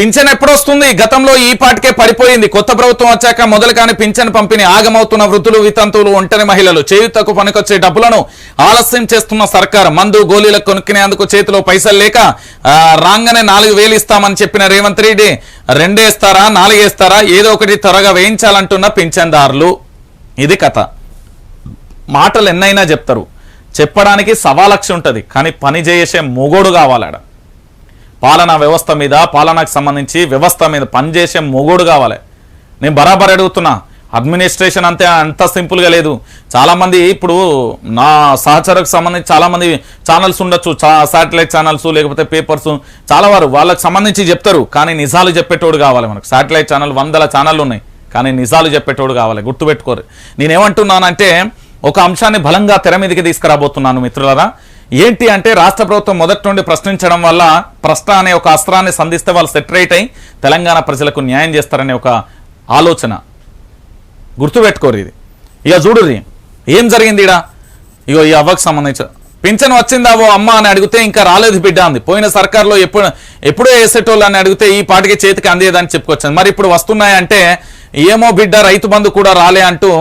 Pension ఎప్పుడొస్తుంది? గతంలో ఈ పాటికే పడిపోయింది. కొత్త ప్రభుత్వం వచ్చాక మొదలు కాని పింఛన్ పంపిణీ ఆగమవుతున్న వృద్ధులు వితంతువులు ఒంటరి మహిళలు. చేయుతకు పనికొచ్చే డబ్బులను ఆలస్యం చేస్తున్న సర్కార్. మందు గోళీలకు కొనుక్కునేందుకు చేతిలో పైసలు లేక ఆ, రాగానే నాలుగు వేలు ఇస్తామని చెప్పిన రేవంత్ రెడ్డి రెండేస్తారా నాలుగేస్తారా ఏదో ఒకటి త్వరగా వేయించాలంటున్న పింఛన్దారులు. ఇది కథ. మాటలు ఎన్నైనా చెప్తారు. చెప్పడానికి సవాలక్ష ఉంటుంది. కానీ పని చేసే మొగోడు కావాలడా. పాలనా వ్యవస్థ మీద పాలనకు సంబంధించి వ్యవస్థ మీద పనిచేసే మొగోడు కావాలి. నేను బరాబర్ అడుగుతున్నా అడ్మినిస్ట్రేషన్ అంతే అంత సింపుల్గా లేదు. చాలామంది ఇప్పుడు నా సహచరకు సంబంధించి చాలామంది ఛానల్స్ ఉండొచ్చు శాటిలైట్ ఛానల్స్ లేకపోతే పేపర్స్ చాలా వారు వాళ్ళకి సంబంధించి చెప్తారు కానీ నిజాలు చెప్పేటోడు కావాలి మనకు. శాటిలైట్ ఛానల్ వందల ఛానళ్ళు ఉన్నాయి కానీ నిజాలు చెప్పేటోడు కావాలి గుర్తుపెట్టుకోరు. నేనేమంటున్నానంటే ఒక అంశాన్ని బలంగా తెర మీదకి తీసుకురాబోతున్నాను మిత్రులరా. ఏంటి అంటే రాష్ట్ర ప్రభుత్వం మొదటి నుండి ప్రశ్నించడం వల్ల ప్రశ్న అనే ఒక అస్త్రాన్ని సంధిస్తే వాళ్ళు సెటరేట్ అయి తెలంగాణ ప్రజలకు న్యాయం చేస్తారనే ఒక ఆలోచన. గుర్తుపెట్టుకోరు ఇది. ఇక చూడుర్రి ఏం జరిగింది ఇడా ఇగో ఈ అవ్వకు సంబంధించి. పింఛన్ వచ్చిందా ఓ అమ్మ అని అడిగితే ఇంకా రాలేదు బిడ్డ అంది. పోయిన సర్కార్లో ఎప్పుడు ఎప్పుడో వేసేటోళ్ళు అని అడిగితే ఈ పాటికి చేతికి అందేదని చెప్పుకొచ్చింది. మరి ఇప్పుడు వస్తున్నాయంటే ఏమో బిడ్డ రైతు బంధు కూడా రాలే అంటూ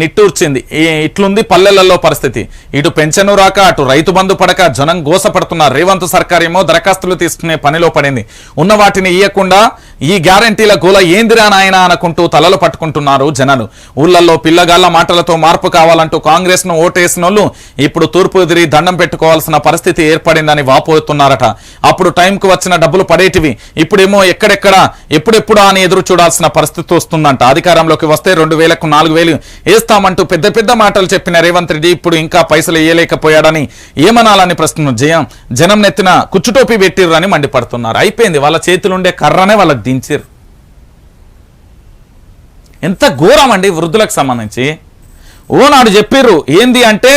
నిట్టూర్చింది. ఇట్లుంది పల్లెలలో పరిస్థితి. ఇటు పెన్షను రాక అటు రైతు బంధు పడక జనం గోసపడుతున్నారు రేవంత్ సర్కార్ ఏమో దరఖాస్తులు తీసుకునే పనిలో పడింది. ఉన్న వాటిని ఇయ్యకుండా ఈ గ్యారంటీల గోల ఏందిరా నాయన అనుకుంటూ తలలు పట్టుకుంటున్నారు జనాలు. ఊళ్ళల్లో పిల్లగాళ్ళ మాటలతో మార్పు కావాలంటూ కాంగ్రెస్ను ఓటేసిన ఇప్పుడు తూర్పు ఎదిరి దండం పెట్టుకోవాల్సిన పరిస్థితి ఏర్పడిందని వాపోతున్నారట. అప్పుడు టైంకు వచ్చిన డబ్బులు పడేటివి. ఇప్పుడేమో ఎక్కడెక్కడ ఎప్పుడెప్పుడు అని ఎదురు చూడాల్సిన పరిస్థితి వస్తుందంట. అధికారంలోకి వస్తే రెండు వేలకు నాలుగు వేలు వేస్తామంటూ పెద్ద పెద్ద మాటలు చెప్పిన రేవంత్ రెడ్డి ఇప్పుడు ఇంకా పైసలు వేయలేకపోయాడని ఏమనాలని ప్రశ్న జయం జనం నెత్తిన కుచ్చుటోపి పెట్టిర్రు అని మండిపడుతున్నారు. అయిపోయింది. వాళ్ళ చేతులుండే కర్రనే వాళ్ళకి దించారు ఎంత ఘోరం అండి వృద్ధులకు సంబంధించి. ఓ నాడు చెప్పిర్రు ఏంది అంటే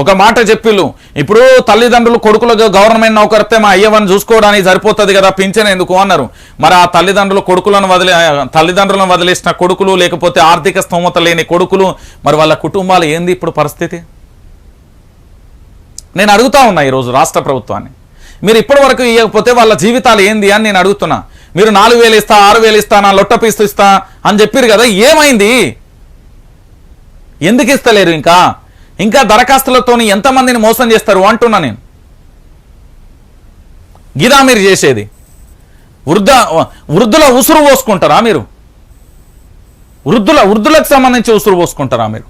ఒక మాట చెప్పిళ్ళు ఇప్పుడు తల్లిదండ్రులు కొడుకులకు గవర్నమెంట్ నౌకరితే మా అయ్యవని చూసుకోవడానికి సరిపోతుంది కదా పింఛన్ ఎందుకు అన్నారు. మరి ఆ తల్లిదండ్రులు కొడుకులను వదిలే తల్లిదండ్రులను వదిలేసిన కొడుకులు లేకపోతే ఆర్థిక స్తోమత లేని కొడుకులు మరి వాళ్ళ కుటుంబాలు ఏంది ఇప్పుడు పరిస్థితి? నేను అడుగుతా ఉన్నా ఈరోజు రాష్ట్ర ప్రభుత్వాన్ని. మీరు ఇప్పటి వరకు ఇవ్వకపోతే వాళ్ళ జీవితాలు ఏంది అని నేను అడుగుతున్నా. మీరు నాలుగు వేలు ఇస్తా ఆరు వేలు ఇస్తా నా లొట్ట పీస్తు ఇస్తా అని చెప్పారు కదా ఏమైంది? ఎందుకు ఇస్తలేరు ఇంకా? ఇంకా దరఖాస్తులతో ఎంతమందిని మోసం చేస్తారు అంటున్నా నేను. గిదా మీరు చేసేది. వృద్ధ వృద్ధుల ఉసురు పోసుకుంటారా మీరు? వృద్ధుల వృద్ధులకు సంబంధించి ఉసురు పోసుకుంటారా మీరు?